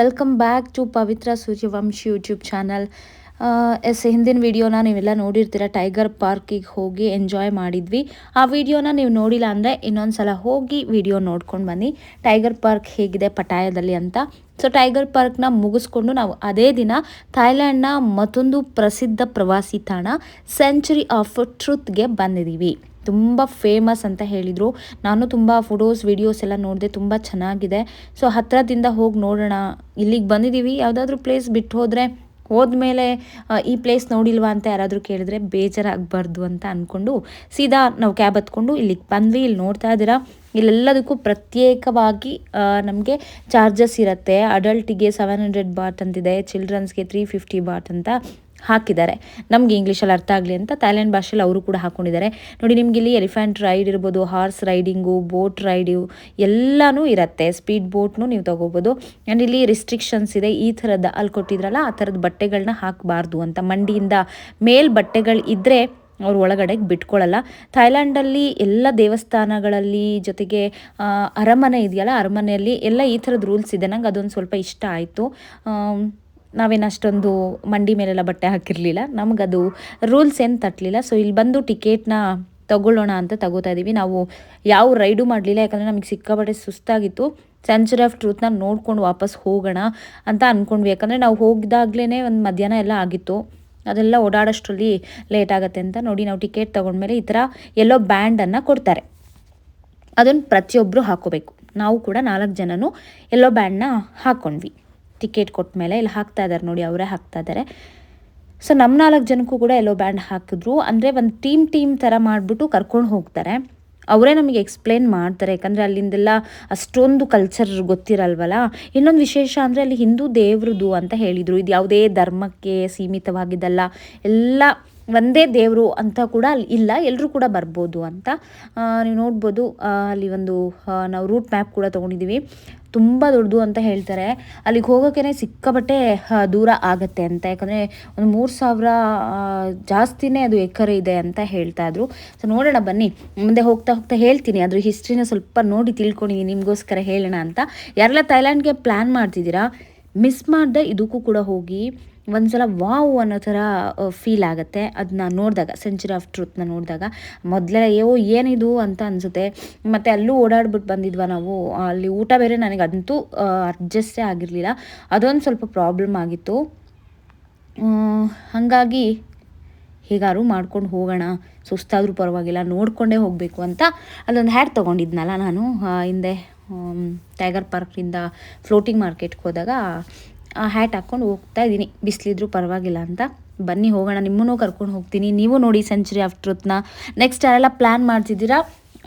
Welcome back to Pavitra Suryavanshi YouTube channel yes, ಹಿಂದಿನ ವಿಡಿಯೋನ ನೀವೆಲ್ಲ ನೋಡಿರ್ತೀರ ಟೈಗರ್ ಪಾರ್ಕಿಗೆ ಹೋಗಿ ಎಂಜಾಯ್ ಮಾಡಿದ್ವಿ. ಆ ವಿಡಿಯೋನ ನೀವು ನೋಡಿಲ್ಲ ಅಂದರೆ ಇನ್ನೊಂದು ಸಲ ಹೋಗಿ ವಿಡಿಯೋ ನೋಡ್ಕೊಂಡು ಬನ್ನಿ. ಟೈಗರ್ ಪಾರ್ಕ್ ಹೇಗಿದೆ ಪಟಾಯದಲ್ಲಿ ಅಂತ. ಸೊ ಟೈಗರ್ ಪಾರ್ಕ್ನ ಮುಗಿಸ್ಕೊಂಡು ನಾವು ಅದೇ ದಿನ ಥಾಯ್ಲ್ಯಾಂಡ್ನ ಮತ್ತೊಂದು ಪ್ರಸಿದ್ಧ ಪ್ರವಾಸಿ ತಾಣ ಸೆಂಚುರಿ ಆಫ್ ಟ್ರುತ್ಗೆ ಬಂದಿದ್ದೀವಿ ತುಂಬ ಫೇಮಸ್ ಅಂತ ಹೇಳಿದರು. ನಾನು ತುಂಬ ಫೋಟೋಸ್ ವಿಡಿಯೋಸ್ ಎಲ್ಲ ನೋಡಿದೆ ತುಂಬ ಚೆನ್ನಾಗಿದೆ. ಸೊ ಹತ್ತಿರದಿಂದ ಹೋಗಿ ನೋಡೋಣ. ಇಲ್ಲಿಗೆ ಬಂದಿದ್ದೀವಿ ಯಾವುದಾದ್ರೂ ಪ್ಲೇಸ್ ಬಿಟ್ಟು ಹೋದರೆ, ಹೋದ್ಮೇಲೆ ಈ ಪ್ಲೇಸ್ ನೋಡಿಲ್ವಾ ಅಂತ ಯಾರಾದರೂ ಕೇಳಿದ್ರೆ ಬೇಜಾರಾಗಬಾರ್ದು ಅಂತ ಅಂದ್ಕೊಂಡು ಸೀದಾ ನಾವು ಕ್ಯಾಬ್ ಹತ್ಕೊಂಡು ಇಲ್ಲಿಗೆ ಬಂದ್ವಿ. ಇಲ್ಲಿ ನೋಡ್ತಾ ಇದ್ದೀರಾ? ಇಲ್ಲೆಲ್ಲದಕ್ಕೂ ಪ್ರತ್ಯೇಕವಾಗಿ ನಮಗೆ ಚಾರ್ಜಸ್ ಇರುತ್ತೆ. ಅಡಲ್ಟಿಗೆ ಸೆವೆನ್ ಹಂಡ್ರೆಡ್ ಬಾಟ್ ಅಂತಿದೆ. ಚಿಲ್ಡ್ರನ್ಸ್ಗೆ ತ್ರೀ ಫಿಫ್ಟಿ ಬಾಟ್ ಅಂತ. ಹಾಕಿದ್ದಾರೆ. ನಮಗೆ ಇಂಗ್ಲೀಷಲ್ಲಿ ಅರ್ಥ ಆಗಲಿ ಅಂತ ಥೈಲ್ಯಾಂಡ್ ಭಾಷೆಯಲ್ಲಿ ಅವರು ಕೂಡ ಹಾಕೊಂಡಿದ್ದಾರೆ. ನೋಡಿ, ನಿಮ್ಗೆ ಇಲ್ಲಿ ಎಲಿಫೆಂಟ್ ರೈಡ್ ಇರ್ಬೋದು ಹಾರ್ಸ್ ರೈಡಿಂಗು ಬೋಟ್ ರೈಡು ಎಲ್ಲನೂ ಇರುತ್ತೆ. ಸ್ಪೀಡ್ ಬೋಟ್ನು ನೀವು ತೊಗೋಬೋದು. ಆ್ಯಂಡ್ ಇಲ್ಲಿ ರಿಸ್ಟ್ರಿಕ್ಷನ್ಸ್ ಇದೆ. ಈ ಥರದ ಅಲ್ಲಿ ಕೊಟ್ಟಿದ್ರಲ್ಲ, ಆ ಥರದ ಬಟ್ಟೆಗಳನ್ನ ಹಾಕಬಾರ್ದು ಅಂತ. ಮಂಡಿಯಿಂದ ಮೇಲ್ ಬಟ್ಟೆಗಳು ಇದ್ದರೆ ಅವ್ರು ಒಳಗಡೆ ಬಿಟ್ಕೊಳ್ಳಲ್ಲ ಥೈಲ್ಯಾಂಡಲ್ಲಿ ಎಲ್ಲ ದೇವಸ್ಥಾನಗಳಲ್ಲಿ ಜೊತೆಗೆ ಅರಮನೆ ಇದೆಯಲ್ಲ, ಅರಮನೆಯಲ್ಲಿ ಎಲ್ಲ ಈ ಥರದ ರೂಲ್ಸ್ ಇದೆ. ನಂಗೆ ಅದೊಂದು ಸ್ವಲ್ಪ ಇಷ್ಟ ಆಯಿತು. ನಾವೇನು ಅಷ್ಟೊಂದು ಮಂಡಿ ಮೇಲೆಲ್ಲ ಬಟ್ಟೆ ಹಾಕಿರಲಿಲ್ಲ. ನಮಗದು ರೂಲ್ಸ್ ಏನು ತಟ್ಟಲಿಲ್ಲ ಸೊ ಇಲ್ಲಿ ಬಂದು ಟಿಕೆಟ್ನ ತಗೊಳ್ಳೋಣ ಅಂತ ತಗೋತಾ ಇದ್ದೀವಿ ನಾವು ಯಾವ ರೈಡು ಮಾಡಲಿಲ್ಲ, ಯಾಕಂದರೆ ನಮಗೆ ಸಿಕ್ಕಾಪಟ್ಟೆ ಸುಸ್ತಾಗಿತ್ತು. ಸೆಂಚುರಿ ಆಫ್ ಟ್ರೂತ್ನ ನೋಡ್ಕೊಂಡು ವಾಪಸ್ ಹೋಗೋಣ ಅಂತ ಅಂದ್ಕೊಂಡ್ವಿ ಯಾಕಂದರೆ ನಾವು ಹೋಗಿದಾಗ್ಲೇ ಒಂದು ಮಧ್ಯಾಹ್ನ ಎಲ್ಲ ಆಗಿತ್ತು. ಅದೆಲ್ಲ ಓಡಾಡೋಷ್ಟರಲ್ಲಿ ಲೇಟ್ ಆಗುತ್ತೆ ಅಂತ ನೋಡಿ ನಾವು ಟಿಕೆಟ್ ತೊಗೊಂಡ್ಮೇಲೆ ಈ ಥರ ಎಲ್ಲೋ ಬ್ಯಾಂಡನ್ನು ಕೊಡ್ತಾರೆ. ಅದನ್ನು ಪ್ರತಿಯೊಬ್ಬರು ಹಾಕೋಬೇಕು. ನಾವು ಕೂಡ ನಾಲ್ಕು ಜನನು ಎಲ್ಲೋ ಬ್ಯಾಂಡನ್ನ ಹಾಕ್ಕೊಂಡ್ವಿ ಟಿಕೆಟ್ ಕೊಟ್ಟ ಮೇಲೆ ಇಲ್ಲಿ ಹಾಕ್ತಾ ಇದ್ದಾರೆ ನೋಡಿ, ಅವರೇ ಹಾಕ್ತಾ ಇದ್ದಾರೆ ಸೊ ನಮ್ಮ ನಾಲ್ಕು ಜನಕ್ಕೂ ಕೂಡ ಎಲ್ಲೋ ಬ್ಯಾಂಡ್ ಹಾಕಿದ್ರು. ಅಂದರೆ ಒಂದು ಟೀಮ್ ಟೀಮ್ ಥರ ಮಾಡಿಬಿಟ್ಟು ಕರ್ಕೊಂಡು ಹೋಗ್ತಾರೆ. ಅವರೇ ನಮಗೆ ಎಕ್ಸ್ಪ್ಲೇನ್ ಮಾಡ್ತಾರೆ. ಯಾಕಂದರೆ ಅಲ್ಲಿಂದೆಲ್ಲ ಅಷ್ಟೊಂದು ಕಲ್ಚರ್ ಗೊತ್ತಿರಲ್ವಲ್ಲ? ಇನ್ನೊಂದು ವಿಶೇಷ ಅಂದರೆ ಅಲ್ಲಿ ಹಿಂದೂ ದೇವ್ರದ್ದು ಅಂತ ಹೇಳಿದರು. ಇದು ಯಾವುದೇ ಧರ್ಮಕ್ಕೆ ಸೀಮಿತವಾಗಿದ್ದಲ್ಲ. ಎಲ್ಲ ಒಂದೇ ದೇವರು ಅಂತ ಕೂಡ ಅಲ್ಲಿ ಇಲ್ಲ ಎಲ್ಲರೂ ಕೂಡ ಬರ್ಬೋದು ಅಂತ ನೀವು ನೋಡ್ಬೋದು ಅಲ್ಲಿ ಒಂದು ನಾವು ರೂಟ್ ಮ್ಯಾಪ್ ಕೂಡ ತೊಗೊಂಡಿದ್ದೀವಿ. ತುಂಬ ದೊಡ್ಡದು ಅಂತ ಹೇಳ್ತಾರೆ. ಅಲ್ಲಿಗೆ ಹೋಗೋಕೆ ಸಿಕ್ಕಾಪಟ್ಟೆ ದೂರ ಆಗುತ್ತೆ ಅಂತ. ಯಾಕಂದರೆ ಒಂದು ಮೂರು ಸಾವಿರ ಜಾಸ್ತಿನೇ ಅದು ಎಕರೆ ಇದೆ ಅಂತ ಹೇಳ್ತಾ ಇದ್ರು. ಸೊ ನೋಡೋಣ, ಬನ್ನಿ. ಮುಂದೆ ಹೋಗ್ತಾ ಹೋಗ್ತಾ ಹೇಳ್ತೀನಿ. ಅದ್ರ ಹಿಸ್ಟ್ರಿನ ಸ್ವಲ್ಪ ನೋಡಿ ತಿಳ್ಕೊಂಡಿದ್ದೀನಿ ನಿಮಗೋಸ್ಕರ ಹೇಳೋಣ ಅಂತ. ಯಾರೆಲ್ಲ ಥೈಲ್ಯಾಂಡ್ಗೆ ಪ್ಲ್ಯಾನ್ ಮಾಡ್ತಿದ್ದೀರಾ ಮಿಸ್ ಮಾಡಿದೆ ಇದಕ್ಕೂ ಕೂಡ ಹೋಗಿ. ಒಂದ್ಸಲ ವಾವ್ ಅನ್ನೋ ಥರ ಫೀಲ್ ಆಗುತ್ತೆ. ಅದನ್ನ ನೋಡಿದಾಗ ಸೆಂಚುರಿ ಆಫ್ ಟ್ರೂತ್ನ ನೋಡಿದಾಗ ಮೊದಲೇ ಅಯ್ಯೋ ಏನಿದು? ಅಂತ ಅನಿಸುತ್ತೆ. ಮತ್ತು ಅಲ್ಲೂ ಓಡಾಡ್ಬಿಟ್ಟು ಬಂದಿದ್ವ ನಾವು. ಅಲ್ಲಿ ಊಟ ಬೇರೆ ನನಗೆ ಅದಂತೂ ಅಡ್ಜಸ್ಟೇ ಆಗಿರಲಿಲ್ಲ. ಅದೊಂದು ಸ್ವಲ್ಪ ಪ್ರಾಬ್ಲಮ್ ಆಗಿತ್ತು. ಹಾಗಾಗಿ ಹೇಗಾರು ಮಾಡ್ಕೊಂಡು ಹೋಗೋಣ. ಸುಸ್ತಾದರೂ ಪರವಾಗಿಲ್ಲ, ನೋಡಿಕೊಂಡೇ ಹೋಗಬೇಕು ಅಂತ ಅಲ್ಲೊಂದು ಹ್ಯಾಡ್ ತೊಗೊಂಡಿದ್ನಲ್ಲ ನಾನು ಹಿಂದೆ ಟೈಗರ್ ಪಾರ್ಕಿಂದ ಫ್ಲೋಟಿಂಗ್ ಮಾರ್ಕೆಟ್ಗೆ ಹೋದಾಗ. ಹ್ಯಾಟ್ ಹಾಕ್ಕೊಂಡು ಹೋಗ್ತಾ ಇದ್ದೀನಿ. ಬಿಸಿಲಿದ್ರು ಪರವಾಗಿಲ್ಲ ಅಂತ. ಬನ್ನಿ ಹೋಗೋಣ, ನಿಮ್ಮನ್ನೂ ಕರ್ಕೊಂಡು ಹೋಗ್ತೀನಿ. ನೀವು ನೋಡಿ ಸೆಂಚುರಿ ಆಫ್ ಟ್ರೂತ್ನ ನೆಕ್ಸ್ಟ್ ಯಾರೆಲ್ಲ ಪ್ಲ್ಯಾನ್ ಮಾಡ್ತಿದ್ದೀರಾ?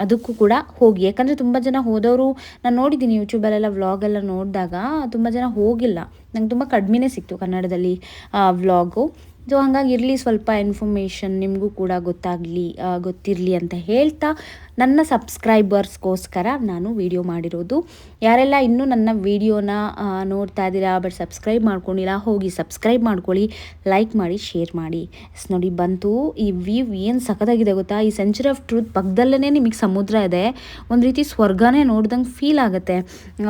ಅದಕ್ಕೂ ಕೂಡ ಹೋಗಿ. ಯಾಕಂದರೆ ತುಂಬ ಜನ ಹೋದವರು, ನಾನು ನೋಡಿದ್ದೀನಿ ಯೂಟ್ಯೂಬಲ್ಲೆಲ್ಲ ವ್ಲಾಗೆಲ್ಲ ನೋಡಿದಾಗ ತುಂಬ ಜನ ಹೋಗಿಲ್ಲ. ನಂಗೆ ತುಂಬ ಕಡಿಮೆನೇ ಸಿಕ್ತು ಕನ್ನಡದಲ್ಲಿ ವ್ಲಾಗು ಸೊ ಹಾಗಾಗಿ ಇರಲಿ ಸ್ವಲ್ಪ ಇನ್ಫಾರ್ಮೇಷನ್ ನಿಮಗೂ ಕೂಡ ಗೊತ್ತಾಗಲಿ ಗೊತ್ತಿರಲಿ ಅಂತ ಹೇಳ್ತಾ ನನ್ನ ಸಬ್ಸ್ಕ್ರೈಬರ್ಸ್ಗೋಸ್ಕರ ನಾನು ವಿಡಿಯೋ ಮಾಡಿರೋದು. ಯಾರೆಲ್ಲ ಇನ್ನೂ ನನ್ನ ವಿಡಿಯೋನ ನೋಡ್ತಾ ಇದ್ದೀರಾ ಬಟ್ ಸಬ್ಸ್ಕ್ರೈಬ್ ಮಾಡ್ಕೊಂಡಿಲ್ಲ, ಹೋಗಿ ಸಬ್ಸ್ಕ್ರೈಬ್ ಮಾಡ್ಕೊಳ್ಳಿ ಲೈಕ್ ಮಾಡಿ ಶೇರ್ ಮಾಡಿ. ನೋಡಿ ಬಂತು, ಈ ವ್ಯೂ ಏನು ಸಖತ್ತಾಗಿದೆ ಗೊತ್ತಾ? ಈ ಸೆಂಚುರಿ ಆಫ್ ಟ್ರೂತ್ ಪಕ್ಕದಲ್ಲೇ ನಿಮಗೆ ಸಮುದ್ರ ಇದೆ. ಒಂದು ರೀತಿ ಸ್ವರ್ಗನೇ ನೋಡ್ದಂಗೆ ಫೀಲ್ ಆಗುತ್ತೆ.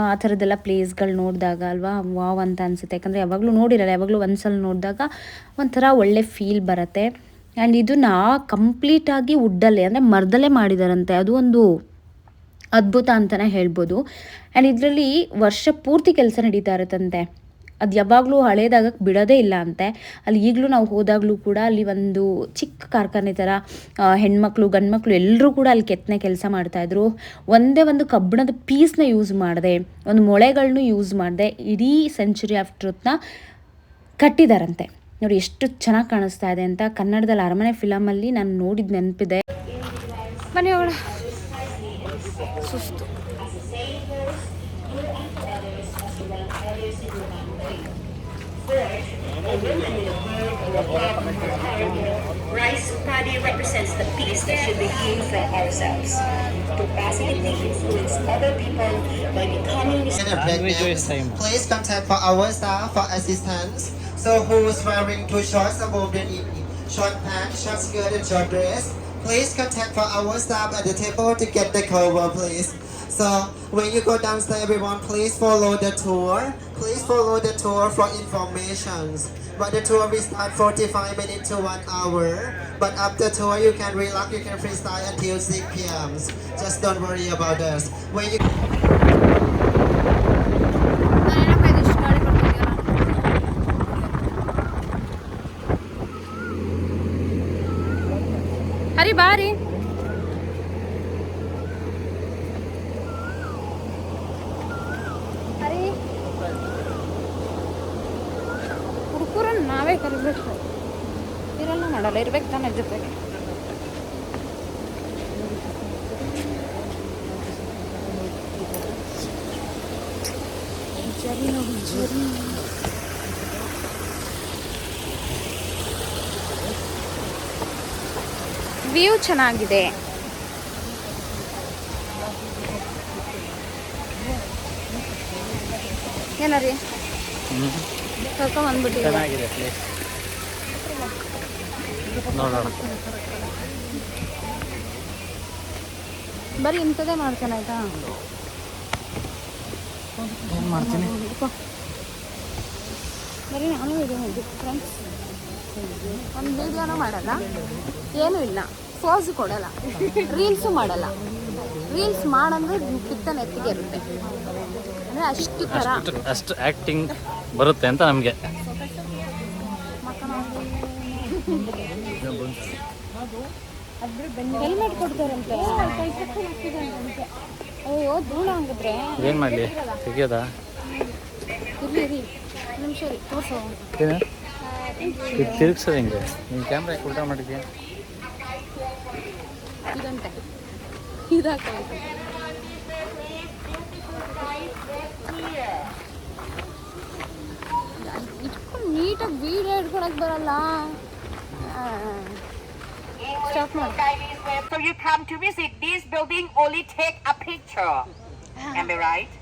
ಆ ಥರದ್ದೆಲ್ಲ ಪ್ಲೇಸ್ಗಳು ನೋಡಿದಾಗ ಅಲ್ವಾ? ವಾವ್ ಅಂತ ಅನಿಸುತ್ತೆ. ಯಾಕಂದರೆ ಯಾವಾಗಲೂ ನೋಡಿರಲ್ಲ, ಯಾವಾಗಲೂ ಒಂದ್ಸಲ ನೋಡಿದಾಗ ಒಂಥರ ಒಳ್ಳೆ ಫೀಲ್ ಬರುತ್ತೆ. ಆ್ಯಂಡ್ ಇದನ್ನು ಕಂಪ್ಲೀಟಾಗಿ ವುಡ್ಡಲ್ಲೇ ಅಂದರೆ ಮರದಲ್ಲೇ ಮಾಡಿದಾರಂತೆ. ಅದು ಒಂದು ಅದ್ಭುತ ಅಂತಲೇ ಹೇಳ್ಬೋದು. ಆ್ಯಂಡ್ ಇದರಲ್ಲಿ ವರ್ಷ ಪೂರ್ತಿ ಕೆಲಸ ನಡೀತಾ ಇರುತ್ತಂತೆ. ಅದು ಯಾವಾಗಲೂ ಹಳೇದಾಗಕ್ಕೆ ಬಿಡೋದೇ ಇಲ್ಲ ಅಂತೆ. ಅಲ್ಲಿ ಈಗಲೂ ನಾವು ಹೋದಾಗಲೂ ಕೂಡ ಅಲ್ಲಿ ಒಂದು ಚಿಕ್ಕ ಕಾರ್ಖಾನೆ ಥರ ಹೆಣ್ಮಕ್ಳು, ಗಂಡ್ಮಕ್ಳು ಎಲ್ಲರೂ ಕೂಡ ಅಲ್ಲಿ ಕೆತ್ತನೆ ಕೆಲಸ ಮಾಡ್ತಾಯಿದ್ರು ಒಂದೇ ಒಂದು ಕಬ್ಬಿಣದ ಪೀಸ್ನ ಯೂಸ್ ಮಾಡಿದೆ. ಒಂದು ಮೊಳೆಗಳನ್ನೂ ಯೂಸ್ ಮಾಡಿದೆ. ಇಡೀ ಸೆಂಚುರಿ ಆಫ್ ಟ್ರೂತ್ನ ಕಟ್ಟಿದಾರಂತೆ. ನೋಡಿ ಎಷ್ಟು ಚೆನ್ನಾಗಿ ಕಾಣಿಸ್ತಾ ಇದೆ ಅಂತ ಕನ್ನಡದಲ್ಲಿ ಅರಮನೆ ಫಿಲಮಲ್ಲಿ ನಾನು ನೋಡಿದ ನೆನಪಿದೆ ಮನೆ ಅವಳ ಸುಸ್ತು Rice paddy represents the peace that should be gained from ourselves. To positively influence other people by becoming Please contact for our staff for assistance. So who's wearing two shorts above the knee, short pants, short skirt and short dress? Please contact for our staff at the table to get the cover, please. So when you go downstairs, everyone, please follow the tour. Please follow the tour for informations. But the tour will start 45 minutes to one hour. But after tour, you can relax, you can freestyle until 6 p.m. Just don't worry about us. When you ಬಾರಿ ಹರಿ ಹುಡುಗರನ್ನ ನಾವೇ ಕರಿಬೇಕು ಇರಲ್ಲ ಮಾಡಲ್ಲ ಇರ್ಬೇಕು ತಾನೇ ಜೊತೆಗೆ ಜರಿ ನೋಡಿ ಜರಿ ವ್ಯೂ ಚೆನ್ನಾಗಿದೆ. ಏನರಿ? ಪ್ಲೇಸ್ ನೋಡೋಣ. ಬರೀ ಇಂಥದ್ದೇ ಮಾಡ್ತಾನೆ ಆಯ್ತಾ? ಏನು ಮಾಡ್ತೀನಿ. ಬರೀ ನಾನು ಇದು ಫ್ರೆಂಡ್ಸ್ ಒಂದು ವಿಡಿಯೋನೂ ಮಾಡಲ್ಲ. ಏನೂ ಇಲ್ಲ. ಫೋಸ್ ಕೊಡಲ್ಲ. ರೀಲ್ಸು ಮಾಡಲ್ಲ. ರೀಲ್ಸ್ ಮಾಡಂದ್ರೆ ಪಿತ್ತ ನೆತ್ತಿಗೆ ಇರುತ್ತೆ. ಅಂದ್ರೆ ಅಷ್ಟು ತರ. ಅಷ್ಟು ಆಕ್ಟಿಂಗ್ ಆ್ಯಕ್ಟಿಂಗ್ ಬರುತ್ತೆ ಅಂತ ನಮಗೆ. ಹೆಲ್ಮೆಟ್ ಕೊಡ್ತಾರಂತೆ. ಅಯ್ಯೋ ಧೂಳ ಹಂಗಿದ್ರೆ? ಏನು ಮಾಡಲಿ? ತೆಗಿಯೋದಾ? ಇರ್ಲಿ ಇರಿ ನಿಮಿಷ ರೀ ತೋರ್ಸೋ. ತಿರುಗ್ಸೋದು ಹಿಂಗೆ? ನೀನು ಕ್ಯಾಮ್ರಾ ಉಲ್ಟಾ ಮಾಡಿದ್ಯಾ? ಇದಂತೆ ಇದಾಕ ಇಟ್ಕೊಂಡು ನೀಟಾಗಿ ವೀಡಿಯೋ ಹಿಡ್ಕೊಳಕ್ ಬರಲ್ಲ ಸ್ಟಾಪ್ ಮಾಡಿ So you come to visit this building, only take a picture. Am I right?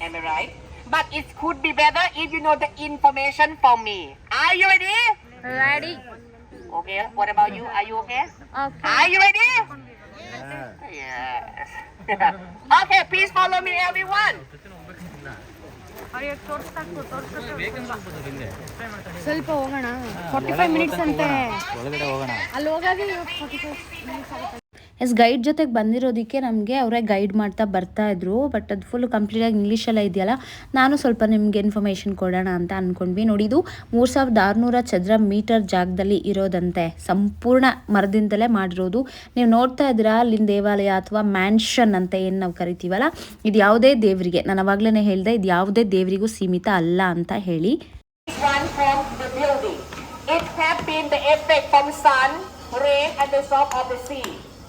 Am I right? But it could be better if you know the information from me. Are you ready? Ready Okay. What about you? Are you okay? Okay Are you ready? Yes. okay, please follow me, everyone. ಸ್ವಲ್ಪ ಹೋಗೋಣ forty five minutes ಅಂತೆ ಒಳಗಡೆ ಹೋಗೋಣ ಅಲ್ಲಿ ಹೋಗೋದೇ forty five S guide ಜೊತೆಗೆ ಬಂದಿರೋದಕ್ಕೆ ನಮಗೆ ಅವರೇ ಗೈಡ್ ಮಾಡ್ತಾ ಬರ್ತಾ ಇದ್ರು ಬಟ್ ಅದು ಫುಲ್ ಕಂಪ್ಲೀಟಾಗಿ ಇಂಗ್ಲೀಷೆಲ್ಲ ಇದೆಯಲ್ಲ, ನಾನು ಸ್ವಲ್ಪ ನಿಮಗೆ ಇನ್ಫಾರ್ಮೇಷನ್ ಕೊಡೋಣ ಅಂತ ಅಂದ್ಕೊಂಡ್ವಿ ನೋಡಿ, ಇದು ಮೂರು ಸಾವಿರದ ಆರುನೂರ ಚದರ ಮೀಟರ್ ಜಾಗದಲ್ಲಿ ಇರೋದಂತೆ. ಸಂಪೂರ್ಣ ಮರದಿಂದಲೇ ಮಾಡಿರೋದು. ನೀವು ನೋಡ್ತಾ ಇದ್ದೀರಾ, ಅಲ್ಲಿನ ದೇವಾಲಯ ಅಥವಾ ಮ್ಯಾನ್ಷನ್ ಅಂತ ಏನು ನಾವು ಕರಿತೀವಲ್ಲ, ಇದು ಯಾವುದೇ ದೇವರಿಗೆ, ನಾನು ಅವಾಗಲೇ ಹೇಳಿದೆ, ಇದು ಯಾವುದೇ ದೇವರಿಗೂ ಸೀಮಿತ ಅಲ್ಲ ಅಂತ ಹೇಳಿ.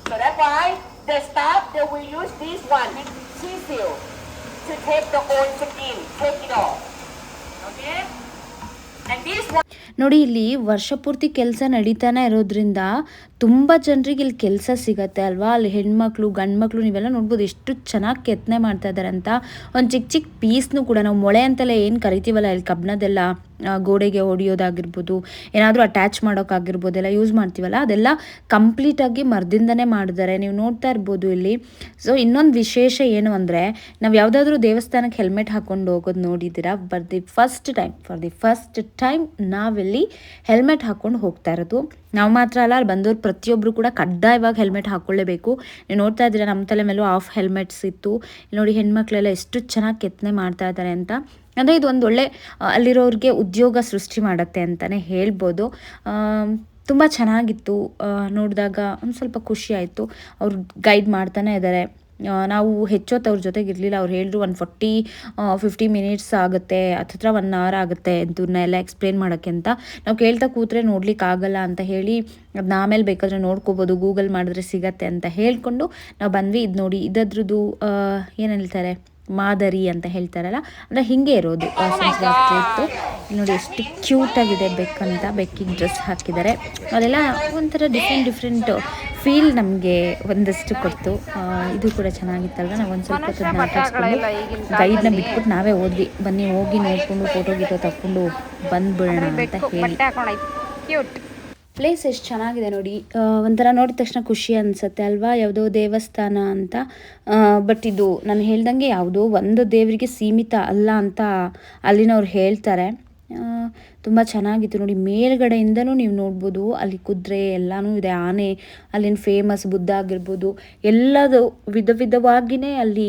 So that's why the staff they will use this one this chisel to take the old skin, take it off. Okay? ನೋಡಿ ಇಲ್ಲಿ ವರ್ಷ ಪೂರ್ತಿ ಕೆಲಸ ನಡೀತಾನೆ ಇರೋದ್ರಿಂದ ತುಂಬ ಜನರಿಗೆ ಇಲ್ಲಿ ಕೆಲಸ ಸಿಗತ್ತೆ ಅಲ್ವಾ? ಅಲ್ಲಿ ಹೆಣ್ಮಕ್ಳು, ಗಂಡ್ಮಕ್ಳು ನೀವೆಲ್ಲ ನೋಡ್ಬೋದು ಎಷ್ಟು ಚೆನ್ನಾಗಿ ಕೆತ್ತನೆ ಮಾಡ್ತಾ ಇದ್ದಾರೆ ಅಂತ. ಒಂದು ಚಿಕ್ಕ ಚಿಕ್ಕ ಪೀಸ್ನು ಕೂಡ ನಾವು ಮೊಳೆ ಅಂತೆಲ್ಲ ಏನು ಕರಿತೀವಲ್ಲ, ಇಲ್ಲಿ ಕಬ್ಬಣದೆಲ್ಲ ಗೋಡೆಗೆ ಹೊಡಿಯೋದಾಗಿರ್ಬೋದು ಏನಾದರೂ ಅಟ್ಯಾಚ್ ಮಾಡೋಕ್ಕಾಗಿರ್ಬೋದು ಎಲ್ಲ ಯೂಸ್ ಮಾಡ್ತೀವಲ್ಲ, ಅದೆಲ್ಲ ಕಂಪ್ಲೀಟಾಗಿ ಮರದಿಂದನೇ ಮಾಡಿದ್ದಾರೆ. ನೀವು ನೋಡ್ತಾ ಇರ್ಬೋದು ಇಲ್ಲಿ. ಸೊ ಇನ್ನೊಂದು ವಿಶೇಷ ಏನು ಅಂದರೆ, ನಾವು ಯಾವುದಾದ್ರೂ ದೇವಸ್ಥಾನಕ್ಕೆ ಹೆಲ್ಮೆಟ್ ಹಾಕ್ಕೊಂಡು ಹೋಗೋದು ನೋಡಿದ್ದೀರಾ? For the first time for the first time ನಾವಿಲ್ಲಿ ಹೆಲ್ಮೆಟ್ ಹಾಕ್ಕೊಂಡು ಹೋಗ್ತಾ ಇರೋದು. ನಾವು ಮಾತ್ರ ಅಲ್ಲ, ಅಲ್ಲಿ ಬಂದವರು ಪ್ರತಿಯೊಬ್ಬರು ಕೂಡ ಕಡ್ಡಾಯವಾಗಿ ಹೆಲ್ಮೆಟ್ ಹಾಕ್ಕೊಳ್ಳೇಬೇಕು ನೀವು ನೋಡ್ತಾ ಇದ್ದೀರಾ, ನಮ್ಮ ತಲೆ ಮೇಲೂ ಆಫ್ ಹೆಲ್ಮೆಟ್ಸ್ ಇತ್ತು. ಇಲ್ಲಿ ನೋಡಿ ಹೆಣ್ಮಕ್ಳೆಲ್ಲ ಎಷ್ಟು ಚೆನ್ನಾಗಿ ಕೆತ್ತನೆ ಮಾಡ್ತಾ ಇದ್ದಾರೆ ಅಂತ. ಅಂದರೆ ಇದು ಒಂದು ಒಳ್ಳೆ ಅಲ್ಲಿರೋರಿಗೆ ಉದ್ಯೋಗ ಸೃಷ್ಟಿ ಮಾಡುತ್ತೆ ಅಂತಲೇ ಹೇಳ್ಬೋದು. ತುಂಬ ಚೆನ್ನಾಗಿತ್ತು. ನೋಡಿದಾಗ ಒಂದು ಸ್ವಲ್ಪ ಖುಷಿ ಆಯಿತು. ಅವ್ರು ಗೈಡ್ ಮಾಡ್ತಾನೆ ಇದ್ದಾರೆ. ನಾವು ಹೆಚ್ಚೊತ್ತು ಅವ್ರ ಜೊತೆಗೆ ಇರಲಿಲ್ಲ ಅವ್ರು ಹೇಳಿದ್ರು ಒಂದು ಫಾರ್ಟಿ ಫಿಫ್ಟಿ ಮಿನಿಟ್ಸ್ ಆಗುತ್ತೆ ಹತ್ರ ಒನ್ ಅವರ್ ಆಗುತ್ತೆ ಎಲ್ಲ ಎಕ್ಸ್ಪ್ಲೇನ್ ಮಾಡೋಕ್ಕೆ ಅಂತ. ನಾವು ಕೇಳ್ತಾ ಕೂತ್ರೆ ನೋಡ್ಲಿಕ್ಕೆ ಆಗಲ್ಲ ಅಂತ ಹೇಳಿ ಅದನ್ನ ಆಮೇಲೆ ಬೇಕಾದರೆ ನೋಡ್ಕೋಬೋದು ಗೂಗಲ್ ಮಾಡಿದ್ರೆ ಸಿಗತ್ತೆ ಅಂತ ಹೇಳ್ಕೊಂಡು ನಾವು ಬಂದ್ವಿ. ಇದು ನೋಡಿ ಇದದ್ರದ್ದು ಏನು ಹೇಳ್ತಾರೆ? ಮಾದರಿ ಅಂತ ಹೇಳ್ತಾರಲ್ಲ ಅಂದರೆ ಹಿಂಗೆ ಇರೋದು. ಇತ್ತು. ಇಲ್ಲಿ ನೋಡಿ ಎಷ್ಟು ಕ್ಯೂಟಾಗಿದೆ ಬೆಕ್ಕಂತ ಬೆಕ್ಕಿಗೆ ಡ್ರೆಸ್ ಹಾಕಿದ್ದಾರೆ. ಅದೆಲ್ಲ ಒಂಥರ ಡಿಫ್ರೆಂಟ್ ಡಿಫ್ರೆಂಟ್ ಫೀಲ್ ನಮಗೆ ಒಂದಷ್ಟು ಕೊಡ್ತು. ಇದು ಕೂಡ ಚೆನ್ನಾಗಿತ್ತಲ್ವ? ನಾವು ಒಂದು ಸ್ವಲ್ಪ ಹೊತ್ತು ಮಾತಾಡ್ಸ್ಕೊಂಡು ಗೈಡ್ನ ಬಿಟ್ಬಿಟ್ಟು ನಾವೇ ಹೋದ್ವಿ ಬನ್ನಿ ಹೋಗಿ ನೋಡ್ಕೊಂಡು ಫೋಟೋ ಗೀಟೋ ತಗೊಂಡು ಬಂದ್ಬಿಡೋಣ ಅಂತ ಹೇಳಿ. ಪ್ಲೇಸ್ ಎಷ್ಟು ಚೆನ್ನಾಗಿದೆ ನೋಡಿ. ಒಂಥರ ನೋಡಿದ ತಕ್ಷಣ ಖುಷಿ ಅನಿಸುತ್ತೆ ಅಲ್ವಾ? ಯಾವುದೋ ದೇವಸ್ಥಾನ ಅಂತ. ಬಟ್ ಇದು ನಾನು ಹೇಳ್ದಂಗೆ ಯಾವುದೋ ಒಂದು ದೇವರಿಗೆ ಸೀಮಿತ ಅಲ್ಲ ಅಂತ ಅಲ್ಲಿನವ್ರು ಹೇಳ್ತಾರೆ. ತುಂಬ ಚೆನ್ನಾಗಿತ್ತು ನೋಡಿ. ಮೇಲ್ಗಡೆಯಿಂದನೂ ನೀವು ನೋಡ್ಬೋದು. ಅಲ್ಲಿ ಕುದುರೆ ಎಲ್ಲನೂ ಇದೆ. ಆನೆ, ಅಲ್ಲಿನ ಫೇಮಸ್ ಬುದ್ಧ ಆಗಿರ್ಬೋದು. ಎಲ್ಲದು ವಿಧ ವಿಧವಾಗಿಯೇ ಅಲ್ಲಿ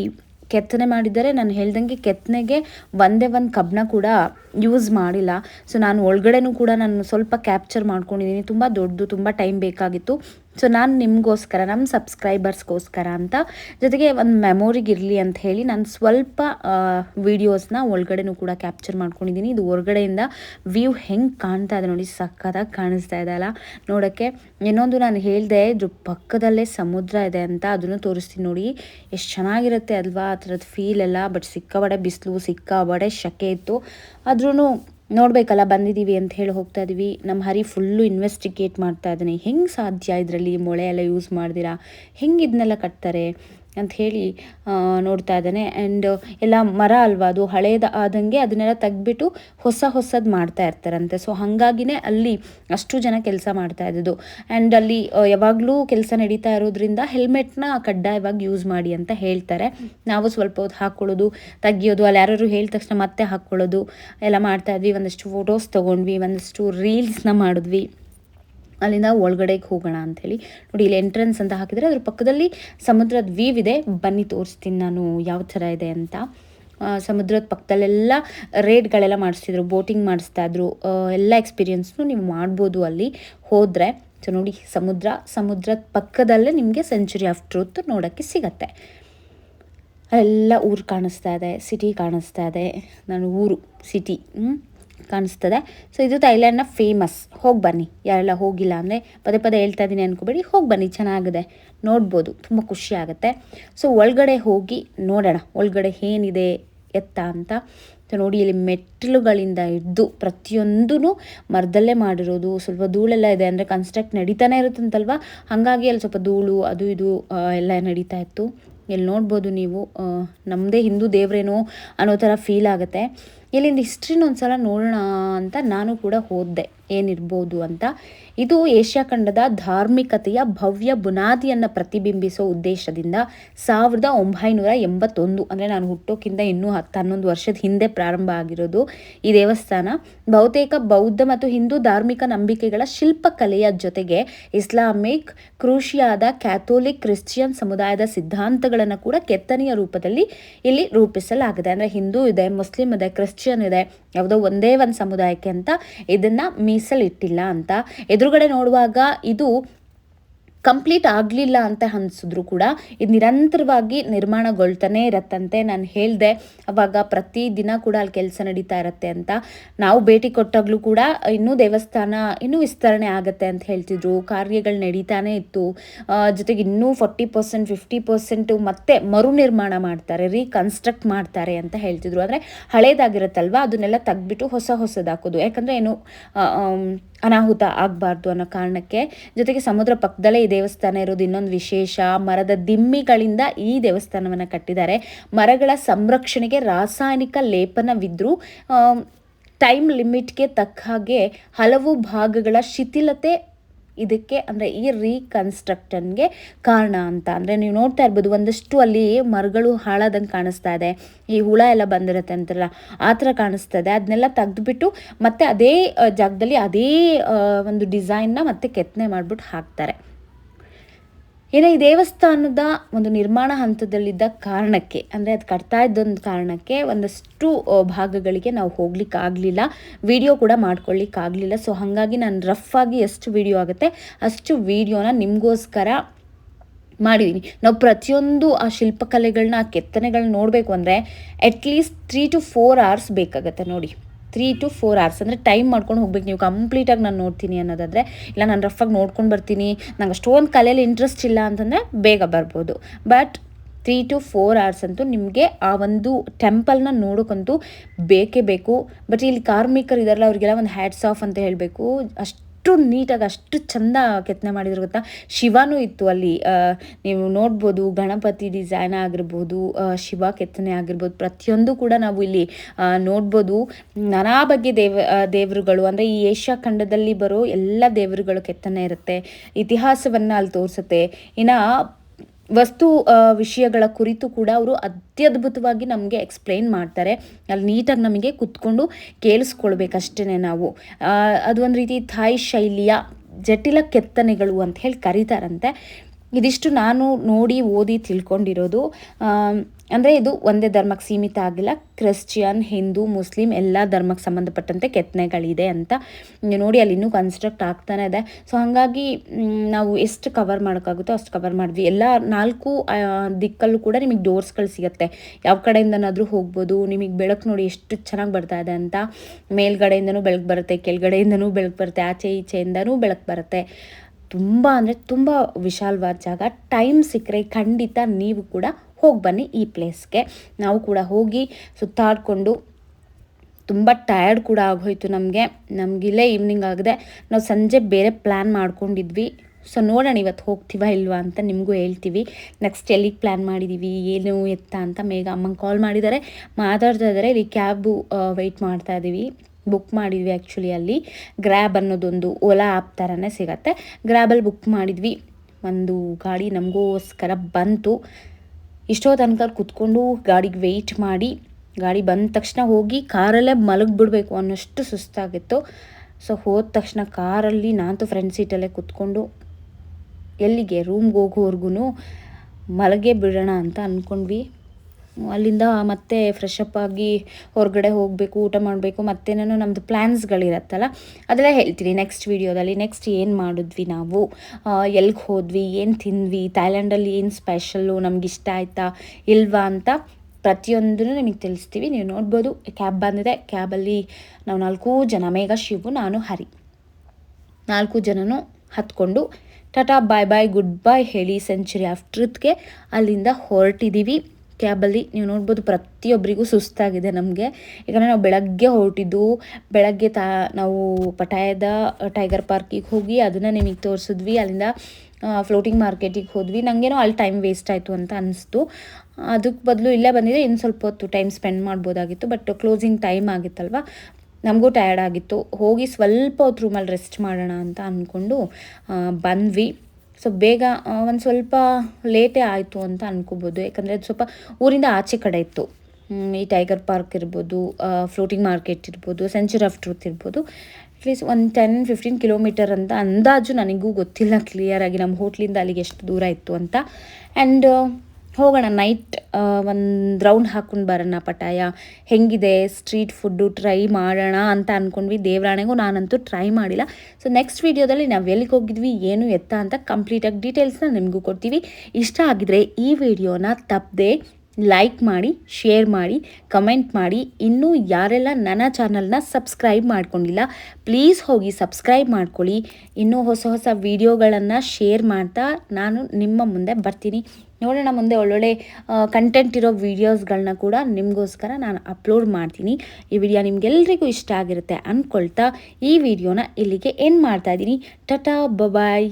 ಕೆತ್ತನೆ ಮಾಡಿದ್ದಾರೆ. ನಾನು ಹೇಳ್ದಂಗೆ ಕೆತ್ತನೆಗೆ ಒಂದೇ ಒಂದು ಕಬ್ಬಣ ಕೂಡ ಯೂಸ್ ಮಾಡಿಲ್ಲ. ಸೊ ನಾನು ಒಳಗಡೆನೂ ಕೂಡ ನಾನು ಸ್ವಲ್ಪ ಕ್ಯಾಪ್ಚರ್ ಮಾಡ್ಕೊಂಡಿದ್ದೀನಿ. ತುಂಬ ದೊಡ್ಡದು, ತುಂಬ ಟೈಮ್ ಬೇಕಾಗಿತ್ತು. ಸೊ ನಾನು ನಿಮಗೋಸ್ಕರ ನಮ್ಮ ಸಬ್ಸ್ಕ್ರೈಬರ್ಸ್ಗೋಸ್ಕರ ಅಂತ, ಜೊತೆಗೆ ಒಂದು ಮೆಮೊರಿಗೆ ಇರಲಿ ಅಂತ ಹೇಳಿ ನಾನು ಸ್ವಲ್ಪ ವೀಡಿಯೋಸ್ನ ಒಳಗಡೆನೂ ಕೂಡ ಕ್ಯಾಪ್ಚರ್ ಮಾಡ್ಕೊಂಡಿದ್ದೀನಿ ಇದು ಹೊರಗಡೆಯಿಂದ ವ್ಯೂ ಹೆಂಗೆ ಕಾಣ್ತಾ ಇದೆ ನೋಡಿ ಸಕ್ಕತ್ತಾಗಿ ಕಾಣಿಸ್ತಾ ಇದೆ ಅಲ್ಲ? ನೋಡೋಕ್ಕೆ, ಇನ್ನೊಂದು ನಾನು ಹೇಳಿದೆ, ಇದ್ರ ಪಕ್ಕದಲ್ಲೇ ಸಮುದ್ರ ಇದೆ ಅಂತ ಅದನ್ನು ತೋರಿಸ್ತೀನಿ ನೋಡಿ. ಎಷ್ಟು ಚೆನ್ನಾಗಿರುತ್ತೆ ಅಲ್ವಾ? ಆ ಥರದ್ದು ಫೀಲ್ ಎಲ್ಲ ಬಟ್ ಸಿಕ್ಕಾಬಡೆ ಬಿಸಿಲು ಸಿಕ್ಕಾಬಡೆ ಶಕೆ ಇತ್ತು. ಆದ್ರೂ ನೋಡಬೇಕಲ್ಲ ಬಂದಿದ್ದೀವಿ ಅಂತ ಹೇಳಿ ಹೋಗ್ತಾ ಇದೀವಿ. ನಮ್ಮ ಹರಿ ಫುಲ್ಲು ಇನ್ವೆಸ್ಟಿಗೇಟ್ ಮಾಡ್ತಾ ಇದ್ದಾನೆ. ಹೆಂಗೆ ಸಾಧ್ಯ ಇದರಲ್ಲಿ ಮೊಳೆ ಎಲ್ಲ ಯೂಸ್ ಮಾಡ್ದಿರಾ? ಹೆಂಗೆ ಇದನ್ನೆಲ್ಲ ಕಟ್ತಾರೆ? ಅಂತ ಹೇಳಿ ನೋಡ್ತಾ ಇದ್ದಾನೆ. ಆ್ಯಂಡ್ ಎಲ್ಲ ಮರ ಅಲ್ವಾ ಅದು? ಹಳೇದು ಆದಂಗೆ ಅದನ್ನೆಲ್ಲ ತೆಗ್ದುಬಿಟ್ಟು ಹೊಸ ಹೊಸದು ಮಾಡ್ತಾ ಇರ್ತಾರಂತೆ. ಸೊ ಹಾಗಾಗಿನೇ ಅಲ್ಲಿ ಅಷ್ಟು ಜನ ಕೆಲಸ ಮಾಡ್ತಾ ಇದ್ದದ್ದು. ಆ್ಯಂಡ್ ಅಲ್ಲಿ ಯಾವಾಗಲೂ ಕೆಲಸ ನಡೀತಾ ಇರೋದ್ರಿಂದ ಹೆಲ್ಮೆಟ್ನ ಕಡ್ಡಾಯವಾಗಿ ಯೂಸ್ ಮಾಡಿ ಅಂತ ಹೇಳ್ತಾರೆ. ನಾವು ಸ್ವಲ್ಪ ಹೊತ್ತು ಹಾಕ್ಕೊಳ್ಳೋದು, ತೆಗಿಯೋದು, ಅಲ್ಲಿ ಯಾರು ಹೇಳಿದ ತಕ್ಷಣ ಮತ್ತೆ ಹಾಕ್ಕೊಳ್ಳೋದು, ಎಲ್ಲ ಮಾಡ್ತಾ ಇದ್ವಿ. ಒಂದಷ್ಟು ಫೋಟೋಸ್ ತೊಗೊಂಡ್ವಿ, ಒಂದಷ್ಟು ರೀಲ್ಸ್ನ ಮಾಡಿದ್ವಿ. ಅಲ್ಲಿಂದ ಒಳಗಡೆಗೆ ಹೋಗೋಣ ಅಂಥೇಳಿ. ನೋಡಿ, ಇಲ್ಲಿ ಎಂಟ್ರೆನ್ಸ್ ಅಂತ ಹಾಕಿದರೆ ಅದ್ರ ಪಕ್ಕದಲ್ಲಿ ಸಮುದ್ರದ ವೀವ್ ಇದೆ. ಬನ್ನಿ ತೋರಿಸ್ತೀನಿ ನಾನು ಯಾವ ಥರ ಇದೆ ಅಂತ. ಸಮುದ್ರದ ಪಕ್ಕದಲ್ಲೆಲ್ಲ ರೇಡ್ಗಳೆಲ್ಲ ಮಾಡಿಸ್ತಿದ್ರು ಬೋಟಿಂಗ್ ಮಾಡಿಸ್ತಾ ಇದ್ರು. ಎಲ್ಲ ಎಕ್ಸ್ಪೀರಿಯನ್ಸ್ನು ನೀವು ಮಾಡ್ಬೋದು ಅಲ್ಲಿ. ಹೋದರೆ ಸೊ ನೋಡಿ, ಸಮುದ್ರ, ಸಮುದ್ರದ ಪಕ್ಕದಲ್ಲೇ ನಿಮಗೆ ಸೆಂಚುರಿ ಆಫ್ ಟ್ರೂತ್ ನೋಡೋಕ್ಕೆ ಸಿಗತ್ತೆ. ಅಲ್ಲೆಲ್ಲ ಊರು ಕಾಣಿಸ್ತಾ ಇದೆ ಸಿಟಿ ಕಾಣಿಸ್ತಾ ಇದೆ. ನಾನು ಊರು ಸಿಟಿ ಕಾಣಿಸ್ತದೆ. ಸೊ ಇದು ಥೈಲ್ಯಾಂಡ್ನ ಫೇಮಸ್ ಹೋಗಿ ಬನ್ನಿ. ಯಾರೆಲ್ಲ ಹೋಗಿಲ್ಲ ಅಂದರೆ ಪದೇ ಪದೇ ಹೇಳ್ತಾ ಇದ್ದೀನಿ ಅನ್ಕೋಬೇಡಿ. ಹೋಗಿ ಬನ್ನಿ, ಚೆನ್ನಾಗಿದೆ. ನೋಡ್ಬೋದು. ತುಂಬ ಖುಷಿ ಆಗುತ್ತೆ. ಸೊ ಒಳಗಡೆ ಹೋಗಿ ನೋಡೋಣ. ಒಳಗಡೆ ಏನಿದೆ ಎತ್ತ ಅಂತ. ನೋಡಿ, ಇಲ್ಲಿ ಮೆಟ್ಟಿಲುಗಳಿಂದ ಹಿಡ್ದು ಪ್ರತಿಯೊಂದೂ ಮರದಲ್ಲೇ ಮಾಡಿರೋದು. ಸ್ವಲ್ಪ ಧೂಳೆಲ್ಲ ಇದೆ ಅಂದರೆ ಕನ್ಸ್ಟ್ರಕ್ಟ್ ನಡೀತಾನೆ ಇರುತ್ತಂತಲ್ವ? ಹಾಗಾಗಿ ಅಲ್ಲಿ ಸ್ವಲ್ಪ ಧೂಳು, ಅದು ಇದು ಎಲ್ಲ ನಡೀತಾ ಇತ್ತು. ಇಲ್ಲಿ ನೋಡ್ಬೋದು ನೀವು ನಮ್ಮದೇ ಹಿಂದೂ ದೇವರೇನೋ ಅನ್ನೋ ಥರ ಫೀಲ್ ಆಗುತ್ತೆ. ಇಲ್ಲಿಂದ ಹಿಸ್ಟ್ರಿನ ಒಂದು ಸಲ ನೋಡೋಣ ಅಂತ ನಾನು ಕೂಡ ಹೋದೆ ಏನಿರ್ಬೋದು ಅಂತ. ಇದು ಏಷ್ಯಾ ಖಂಡದ ಧಾರ್ಮಿಕತೆಯ ಭವ್ಯ ಬುನಾದಿಯನ್ನು ಪ್ರತಿಬಿಂಬಿಸೋ ಉದ್ದೇಶದಿಂದ ಸಾವಿರದ ಒಂಬೈನೂರ ಎಂಬತ್ತೊಂದು, ಅಂದರೆ ನಾನು ಹುಟ್ಟೋಕ್ಕಿಂತ ಇನ್ನೂ ಹತ್ತು, ಹನ್ನೊಂದು ವರ್ಷದ ಹಿಂದೆ ಪ್ರಾರಂಭ ಆಗಿರೋದು ಈ ದೇವಸ್ಥಾನ. ಬಹುತೇಕ ಬೌದ್ಧ ಮತ್ತು ಹಿಂದೂ ಧಾರ್ಮಿಕ ನಂಬಿಕೆಗಳ ಶಿಲ್ಪಕಲೆಯ ಜೊತೆಗೆ ಇಸ್ಲಾಮಿಕ್ ಕ್ರೂಷಿಯಾದ ಕ್ಯಾಥೋಲಿಕ್, ಕ್ರಿಶ್ಚಿಯನ್ ಸಮುದಾಯದ ಸಿದ್ಧಾಂತಗಳನ್ನು ಕೂಡ ಕೆತ್ತನೆಯ ರೂಪದಲ್ಲಿ ಇಲ್ಲಿ ರೂಪಿಸಲಾಗಿದೆ. ಅಂದರೆ ಹಿಂದೂ ಇದೆ ಮುಸ್ಲಿಂ ಇದೆ, ಕ್ರಿಶ್ಚಿಯನ್ ಇದೆ ಯಾವುದೋ ಒಂದೇ ಒಂದು ಸಮುದಾಯಕ್ಕೆ ಅಂತ ಇದನ್ನು ಮೀಸಲಿಟ್ಟಿಲ್ಲ ಅಂತ. ಎದುರುಗಡೆ ನೋಡುವಾಗ ಇದು ಕಂಪ್ಲೀಟ್ ಆಗಲಿಲ್ಲ ಅಂತ ಅನಿಸಿದ್ರು ಕೂಡ, ಇದು ನಿರಂತರವಾಗಿ ನಿರ್ಮಾಣಗೊಳ್ತಾನೆ ಇರತ್ತಂತೆ ನಾನು ಹೇಳಿದೆ. ಅವಾಗ ಪ್ರತಿ ದಿನ ಕೂಡ ಅಲ್ಲಿ ಕೆಲಸ ನಡೀತಾ ಇರತ್ತೆ ಅಂತ. ನಾವು ಭೇಟಿ ಕೊಟ್ಟಾಗಲೂ ಕೂಡ ಇನ್ನೂ ದೇವಸ್ಥಾನ ಇನ್ನೂ ವಿಸ್ತರಣೆ ಆಗುತ್ತೆ ಅಂತ ಹೇಳ್ತಿದ್ರು. ಕಾರ್ಯಗಳು ನಡೀತಾನೆ ಇತ್ತು. ಜೊತೆಗೆ ಇನ್ನೂ ಫೋರ್ಟಿ ಪರ್ಸೆಂಟ್, ಫಿಫ್ಟಿ ಪರ್ಸೆಂಟು ಮತ್ತೆ ಮರು ನಿರ್ಮಾಣ ಮಾಡ್ತಾರೆ, ರೀಕನ್ಸ್ಟ್ರಕ್ಟ್ ಮಾಡ್ತಾರೆ ಅಂತ ಹೇಳ್ತಿದ್ರು. ಅಂದರೆ ಹಳೇದಾಗಿರುತ್ತಲ್ವ, ಅದನ್ನೆಲ್ಲ ತೆಗ್ದುಬಿಟ್ಟು ಹೊಸ ಹೊಸದು ಹಾಕೋದು. ಯಾಕಂದರೆ ಏನು ಅನಾಹುತ ಆಗಬಾರ್ದು ಅನ್ನೋ ಕಾರಣಕ್ಕೆ. ಜೊತೆಗೆ ಸಮುದ್ರ ಪಕ್ಕದಲ್ಲೇ ಈ ದೇವಸ್ಥಾನ ಇರೋದು ಇನ್ನೊಂದು ವಿಶೇಷ. ಮರದ ದಿಮ್ಮಿಗಳಿಂದ ಈ ದೇವಸ್ಥಾನವನ್ನು ಕಟ್ಟಿದ್ದಾರೆ. ಮರಗಳ ಸಂರಕ್ಷಣೆಗೆ ರಾಸಾಯನಿಕ ಲೇಪನವಿದ್ರೂ ಟೈಮ್ ಲಿಮಿಟ್ಗೆ ತಕ್ಕ ಹಾಗೆ ಹಲವು ಭಾಗಗಳ ಶಿಥಿಲತೆ ಇದಕ್ಕೆ ಅಂದರೆ ಈ ರೀಕನ್ಸ್ಟ್ರಕ್ಷನ್ಗೆ ಕಾರಣ ಅಂತ. ಅಂದರೆ ನೀವು ನೋಡ್ತಾ ಇರ್ಬೋದು, ಒಂದಷ್ಟು ಅಲ್ಲಿ ಮರಗಳು ಹಾಳಾದಂಗೆ ಕಾಣಿಸ್ತಾ ಇದೆ. ಈ ಹುಳ ಎಲ್ಲ ಬಂದಿರುತ್ತೆ ಅಂತಾರಲ್ಲ, ಆ ಥರ ಕಾಣಿಸ್ತಾ ಇದೆ. ಅದನ್ನೆಲ್ಲ ತೆಗೆದುಬಿಟ್ಟು ಮತ್ತೆ ಅದೇ ಜಾಗದಲ್ಲಿ ಅದೇ ಒಂದು ಡಿಸೈನ್ನ ಮತ್ತೆ ಕೆತ್ತನೆ ಮಾಡಿಬಿಟ್ಟು ಹಾಕ್ತಾರೆ. ಇನ್ನು ಈ ದೇವಸ್ಥಾನದ ಒಂದು ನಿರ್ಮಾಣ ಹಂತದಲ್ಲಿದ್ದ ಕಾರಣಕ್ಕೆ, ಅಂದರೆ ಅದು ಕಟ್ತಾ ಇದ್ದೊಂದು ಕಾರಣಕ್ಕೆ ಒಂದಷ್ಟು ಭಾಗಗಳಿಗೆ ನಾವು ಹೋಗ್ಲಿಕ್ಕೆ ಆಗಲಿಲ್ಲ, ವಿಡಿಯೋ ಕೂಡ ಮಾಡ್ಕೊಳ್ಳಿಕ್ಕಾಗಲಿಲ್ಲ ಸೊ, ಹಾಗಾಗಿ ನಾನು ರಫ್ ಆಗಿ ಎಷ್ಟು ವಿಡಿಯೋ ಆಗುತ್ತೆ, ಅಷ್ಟು ವಿಡಿಯೋನ ನಿಮಗೋಸ್ಕರ ಮಾಡಿದ್ದೀನಿ ನಾವು ಪ್ರತಿಯೊಂದು ಆ ಶಿಲ್ಪಕಲೆಗಳನ್ನ ಆ ಕೆತ್ತನೆಗಳನ್ನ ನೋಡಬೇಕು ಅಂದರೆ at least three to four hours ಬೇಕಾಗತ್ತೆ ನೋಡಿ. ತ್ರೀ ಟು ಫೋರ್ ಅವರ್ಸ್ ಅಂದರೆ ಟೈಮ್ ಮಾಡ್ಕೊಂಡು ಹೋಗ್ಬೇಕು. ನೀವು ಕಂಪ್ಲೀಟಾಗಿ ನಾನು ನೋಡ್ತೀನಿ ಅನ್ನೋದಾದರೆ, ಇಲ್ಲ ನಾನು ರಫಾಗಿ ನೋಡ್ಕೊಂಡು ಬರ್ತೀನಿ, ನಂಗೆ ಅಷ್ಟೊಂದು ಕಲೆಯಲ್ಲಿ ಇಂಟ್ರೆಸ್ಟ್ ಇಲ್ಲ ಅಂತಂದರೆ ಬೇಗ ಬರ್ಬೋದು. But three to four hours ಅಂತೂ ನಿಮಗೆ ಆ ಒಂದು ಟೆಂಪಲ್ನ ನೋಡೋಕ್ಕಂತೂ ಬೇಕೇ ಬೇಕು. ಬಟ್ ಇಲ್ಲಿ ಕಾರ್ಮಿಕರು ಇದಾರಲ್ಲ ಅವರಿಗೆಲ್ಲ ಒಂದು ಹ್ಯಾಟ್ಸ್ ಆಫ್ ಅಂತ ಹೇಳಬೇಕು. ಅಷ್ಟು ಅಷ್ಟು ನೀಟಾಗಿ, ಅಷ್ಟು ಚಂದ ಕೆತ್ತನೆ ಮಾಡಿದ್ರು ಗೊತ್ತಾ? ಶಿವನೂ ಇತ್ತು ಅಲ್ಲಿ. ನೀವು ನೋಡ್ಬೋದು, ಗಣಪತಿ ಡಿಸೈನ್ ಆಗಿರ್ಬೋದು ಶಿವ ಕೆತ್ತನೆ ಆಗಿರ್ಬೋದು, ಪ್ರತಿಯೊಂದು ಕೂಡ ನಾವು ಇಲ್ಲಿ ನೋಡ್ಬೋದು. ನಾನಾ ಬಗ್ಗೆ ದೇವ ದೇವರುಗಳು, ಅಂದರೆ ಈ ಏಷ್ಯಾ ಖಂಡದಲ್ಲಿ ಬರೋ ಎಲ್ಲ ದೇವರುಗಳು ಕೆತ್ತನೆ ಇರುತ್ತೆ. ಇತಿಹಾಸವನ್ನು ಅಲ್ಲಿ ತೋರಿಸುತ್ತೆ. ಇನ್ನು ವಸ್ತು ವಿಷಯಗಳ ಕುರಿತು ಕೂಡ ಅವರು ಅತ್ಯದ್ಭುತವಾಗಿ ನಮಗೆ ಎಕ್ಸ್ಪ್ಲೈನ್ ಮಾಡ್ತಾರೆ. ಅಲ್ಲಿ ನೀಟಾಗಿ ನಮಗೆ ಕುತ್ಕೊಂಡು ಕೇಳಿಸ್ಕೊಳ್ಬೇಕಷ್ಟೇ ನಾವು. ಅದು ಒಂದು ರೀತಿ ಥಾಯ್ ಶೈಲಿಯ ಜಟಿಲ ಕೆತ್ತನೆಗಳು ಅಂತ ಹೇಳಿ ಕರೀತಾರಂತೆ. ಇದಿಷ್ಟು ನಾನು ನೋಡಿ ಓದಿ ತಿಳ್ಕೊಂಡಿರೋದು. ಅಂದರೆ ಇದು ಒಂದೇ ಧರ್ಮಕ್ಕೆ ಸೀಮಿತ ಆಗಿಲ್ಲ. ಕ್ರಿಶ್ಚಿಯನ್, ಹಿಂದೂ, ಮುಸ್ಲಿಂ ಎಲ್ಲ ಧರ್ಮಕ್ಕೆ ಸಂಬಂಧಪಟ್ಟಂತೆ ಕೆತ್ತನೆಗಳಿದೆ ಅಂತ ನೋಡಿ, ಅಲ್ಲಿ ಇನ್ನೂ ಕನ್ಸ್ಟ್ರಕ್ಟ್ ಆಗ್ತಾನೆ ಇದೆ. ಸೊ ಹಾಗಾಗಿ ನಾವು ಎಷ್ಟು ಕವರ್ ಮಾಡೋಕ್ಕಾಗುತ್ತೋ ಅಷ್ಟು ಕವರ್ ಮಾಡಿದ್ವಿ. ಎಲ್ಲ ನಾಲ್ಕು ದಿಕ್ಕಲ್ಲೂ ಕೂಡ ನಿಮಗೆ ಡೋರ್ಸ್ಗಳು ಸಿಗುತ್ತೆ. ಯಾವ ಕಡೆಯಿಂದನಾದರೂ ಹೋಗ್ಬೋದು, ನಿಮಗೆ ಬೆಳಕು ನೋಡಿ ಎಷ್ಟು ಚೆನ್ನಾಗಿ ಬರ್ತಾ ಇದೆ ಅಂತ. ಮೇಲ್ಗಡೆಯಿಂದನೂ ಬೆಳಕು ಬರುತ್ತೆ, ಕೆಳಗಡೆಯಿಂದನೂ ಬೆಳಕು ಬರುತ್ತೆ, ಆಚೆ, ಈಚೆಯಿಂದನೂ ಬೆಳಕು ಬರುತ್ತೆ. ತುಂಬ ಅಂದರೆ ತುಂಬ ವಿಶಾಲವಾದ ಜಾಗ. ಟೈಮ್ ಸಿಕ್ಕರೆ ಖಂಡಿತ ನೀವು ಕೂಡ ಹೋಗಿ ಬನ್ನಿ ಈ ಪ್ಲೇಸ್ಗೆ ನಾವು ಕೂಡ ಹೋಗಿ ಸುತ್ತಾಡಿಕೊಂಡು ತುಂಬ ಟಯರ್ಡ್ ಕೂಡ ಆಗೋಯ್ತು ನಮಗೆ. ನಮಗಿಲ್ಲೇ ಈವ್ನಿಂಗ್ ಆಗಿದೆ. ನಾವು ಸಂಜೆ ಬೇರೆ ಪ್ಲ್ಯಾನ್ ಮಾಡ್ಕೊಂಡಿದ್ವಿ. ಸೊ ನೋಡೋಣ ಇವತ್ತು ಹೋಗ್ತೀವಾ ಇಲ್ವಾ ಅಂತ ನಿಮಗೂ ಹೇಳ್ತೀವಿ. ನೆಕ್ಸ್ಟ್ ಎಲ್ಲಿಗೆ ಪ್ಲ್ಯಾನ್ ಮಾಡಿದ್ದೀವಿ ಏನು ಎತ್ತ ಅಂತ ಮೇಘ ಅಮ್ಮಂಗೆ ಕಾಲ್ ಮಾಡಿದ್ದಾರೆ ಮಾತಾಡ್ತಾ ಇದ್ದಾರೆ ಇಲ್ಲಿ ಕ್ಯಾಬು ವೆಯ್ಟ್ ಮಾಡ್ತಾ ಇದ್ದೀವಿ ಬುಕ್ ಮಾಡಿದ್ವಿ ಆ್ಯಕ್ಚುಲಿ ಅಲ್ಲಿ. ಗ್ರ್ಯಾಬ್ ಅನ್ನೋದೊಂದು ಓಲಾ ಆ್ಯಪ್ ಥರನೇ ಸಿಗತ್ತೆ. ಗ್ರ್ಯಾಬಲ್ಲಿ ಬುಕ್ ಮಾಡಿದ್ವಿ. ಒಂದು ಗಾಡಿ ನಮಗೋಸ್ಕರ ಬಂತು. ಇಷ್ಟೋ ತನಕ ಕುತ್ಕೊಂಡು ಗಾಡಿಗೆ ವೆಯ್ಟ್ ಮಾಡಿ, ಗಾಡಿ ಬಂದ ತಕ್ಷಣ ಹೋಗಿ ಕಾರಲ್ಲೇ ಮಲಗಿಬಿಡ್ಬೇಕು ಅನ್ನೋಷ್ಟು ಸುಸ್ತಾಗಿತ್ತು. ಸೊ ಹೋದ ತಕ್ಷಣ ಕಾರಲ್ಲಿ ನಾನಂತೂ ಫ್ರೆಂಡ್ ಸೀಟಲ್ಲೇ ಕುತ್ಕೊಂಡು, ಎಲ್ಲಿಗೆ ರೂಮ್ಗೆ ಹೋಗೋವರೆಗೂ ಮಲಗೇ ಬಿಡೋಣ ಅಂತ ಅಂದ್ಕೊಂಡ್ವಿ ಅಲ್ಲಿಂದ ಮತ್ತೆ ಫ್ರೆಶ್ ಅಪ್ ಆಗಿ ಹೊರಗಡೆ ಹೋಗಬೇಕು, ಊಟ ಮಾಡಬೇಕು, ಮತ್ತೇನೇನೋ ನಮ್ಮದು ಪ್ಲ್ಯಾನ್ಸ್ಗಳಿರತ್ತಲ್ಲ ಅದೆಲ್ಲ ಹೇಳ್ತೀನಿ. ನೆಕ್ಸ್ಟ್ ವೀಡಿಯೋದಲ್ಲಿ ನೆಕ್ಸ್ಟ್ ಏನು ಮಾಡಿದ್ವಿ ನಾವು? ಎಲ್ಲಿಗೆ ಹೋದ್ವಿ? ಏನು ತಿಂದ್ವಿ? ಥೈಲ್ಯಾಂಡಲ್ಲಿ ಏನು ಸ್ಪೆಷಲ್ಲು ನಮ್ಗೆ ಇಷ್ಟ ಆಯ್ತಾ? ಇಲ್ವಾ ಅಂತ ಪ್ರತಿಯೊಂದನ್ನು ನಿಮಗೆ ತಿಳಿಸ್ತೀವಿ. ನೀವು ನೋಡ್ಬೋದು ಕ್ಯಾಬ್ ಬಂದಿದೆ. ಕ್ಯಾಬಲ್ಲಿ ನಾವು ನಾಲ್ಕು ಜನ, ಮೇಘ, ಶಿವು, ನಾನು, ಹರಿ. ನಾಲ್ಕು ಜನನು ಹತ್ಕೊಂಡು, ಟಾಟಾ ಬಾಯ್ ಬಾಯ್ ಗುಡ್ ಬಾಯ್ ಹೇಳಿ ಸೆಂಚುರಿ ಆಫ್ ಟ್ರಿತ್ಗೆ ಅಲ್ಲಿಂದ ಹೊರಟಿದ್ದೀವಿ ಕ್ಯಾಬಲ್ಲಿ ನೀವು ನೋಡ್ಬೋದು ಪ್ರತಿಯೊಬ್ಬರಿಗೂ ಸುಸ್ತಾಗಿದೆ ನಮಗೆ. ಯಾಕಂದರೆ ನಾವು ಬೆಳಗ್ಗೆ ಹೊರಟಿದ್ದು, ಬೆಳಗ್ಗೆ ತಾ, ನಾವು ಪಟಾಯದ ಟೈಗರ್ ಪಾರ್ಕಿಗೆ ಹೋಗಿ ಅದನ್ನು ನಿಮಗೆ ತೋರಿಸಿದ್ವಿ. ಅಲ್ಲಿಂದ ಫ್ಲೋಟಿಂಗ್ ಮಾರ್ಕೆಟಿಗೆ ಹೋದ್ವಿ. ನನಗೇನೋ ಅಲ್ಲಿ ಟೈಮ್ ವೇಸ್ಟ್ ಆಯಿತು ಅಂತ ಅನಿಸ್ತು. ಅದಕ್ಕೆ ಬದಲು ಇಲ್ಲೇ ಬಂದಿದ್ರೆ ಇನ್ನು ಸ್ವಲ್ಪ ಹೊತ್ತು ಟೈಮ್ ಸ್ಪೆಂಡ್ ಮಾಡ್ಬೋದಾಗಿತ್ತು. ಬಟ್ ಕ್ಲೋಸಿಂಗ್ ಟೈಮ್ ಆಗಿತ್ತಲ್ವ? ನಮಗೂ ಟಯರ್ಡ್ ಆಗಿತ್ತು. ಹೋಗಿ ಸ್ವಲ್ಪ ಹೊತ್ತು ರೂಮಲ್ಲಿ ರೆಸ್ಟ್ ಮಾಡೋಣ ಅಂತ ಅಂದ್ಕೊಂಡು ಬಂದ್ವಿ. ಸೊ ಬೇಗ ಒಂದು ಸ್ವಲ್ಪ ಲೇಟೇ ಆಯಿತು ಅಂತ ಅನ್ಕೋಬೋದು. ಯಾಕಂದರೆ ಅದು ಸ್ವಲ್ಪ ಊರಿಂದ ಆಚೆ ಕಡೆ ಇತ್ತು. ಈ ಟೈಗರ್ ಪಾರ್ಕ್ ಇರ್ಬೋದು ಫ್ಲೋಟಿಂಗ್ ಮಾರ್ಕೆಟ್ ಇರ್ಬೋದು ಸೆಂಚುರಿ ಆಫ್ ಟ್ರೂತ್ ಇರ್ಬೋದು. ಅಟ್ಲೀಸ್ಟ್ ಒಂದು ಟೆನ್ ಫಿಫ್ಟೀನ್ ಕಿಲೋಮೀಟರ್ ಅಂತ ಅಂದಾಜು ನನಗೂ ಗೊತ್ತಿಲ್ಲ. ಕ್ಲಿಯರಾಗಿ ನಮ್ಮ ಹೋಟ್ಲಿಂದ ಅಲ್ಲಿಗೆ ಎಷ್ಟು ದೂರ ಇತ್ತು ಅಂತ. ಆ್ಯಂಡ್ ಹೋಗೋಣ ನೈಟ್ ಒಂದು ರೌಂಡ್ ಹಾಕೊಂಡು ಬರೋಣ ಪಟಾಯ. ಹೆಂಗಿದೆ? ಸ್ಟ್ರೀಟ್ ಫುಡ್ಡು ಟ್ರೈ ಮಾಡೋಣ ಅಂತ ಅಂದ್ಕೊಂಡ್ವಿ ದೇವರಾಣೆಗೂ ನಾನಂತೂ ಟ್ರೈ ಮಾಡಿಲ್ಲ. ಸೊ ನೆಕ್ಸ್ಟ್ ವೀಡಿಯೋದಲ್ಲಿ ನಾವು ಎಲ್ಲಿಗೆ ಹೋಗಿದ್ವಿ, ಏನು ಎತ್ತ ಅಂತ ಕಂಪ್ಲೀಟಾಗಿ ಡೀಟೇಲ್ಸ್ನ ನಿಮಗೂ ಕೊಡ್ತೀವಿ. ಇಷ್ಟ ಆಗಿದ್ರೆ ಈ ವಿಡಿಯೋನ ತಪ್ಪದೆ ಲೈಕ್ ಮಾಡಿ ಶೇರ್ ಮಾಡಿ ಕಮೆಂಟ್ ಮಾಡಿ. ಇನ್ನೂ ಯಾರೆಲ್ಲ ನನ್ನ ಚಾನಲ್ನ ಸಬ್ಸ್ಕ್ರೈಬ್ ಮಾಡ್ಕೊಂಡಿಲ್ಲ ಪ್ಲೀಸ್ ಹೋಗಿ ಸಬ್ಸ್ಕ್ರೈಬ್ ಮಾಡ್ಕೊಳ್ಳಿ. ಇನ್ನೂ ಹೊಸ ಹೊಸ ವೀಡಿಯೋಗಳನ್ನು ಶೇರ್ ಮಾಡ್ತಾ ನಾನು ನಿಮ್ಮ ಮುಂದೆ ಬರ್ತೀನಿ. ನೋಡೋಣ ಮುಂದೆ ಒಳ್ಳೊಳ್ಳೆ ಕಂಟೆಂಟ್ ಇರೋ ವೀಡಿಯೋಸ್ಗಳನ್ನ ಕೂಡ ನಿಮಗೋಸ್ಕರ ನಾನು ಅಪ್ಲೋಡ್ ಮಾಡ್ತೀನಿ. ಈ ವಿಡಿಯೋ ನಿಮಗೆಲ್ಲರಿಗೂ ಇಷ್ಟ ಆಗಿರುತ್ತೆ ಅಂದ್ಕೊಳ್ತಾ ಈ ವಿಡಿಯೋನ ಇಲ್ಲಿಗೆ ಏನು ಮಾಡ್ತಾಯಿದ್ದೀನಿ ಟಟಾ ಬಬಾಯ್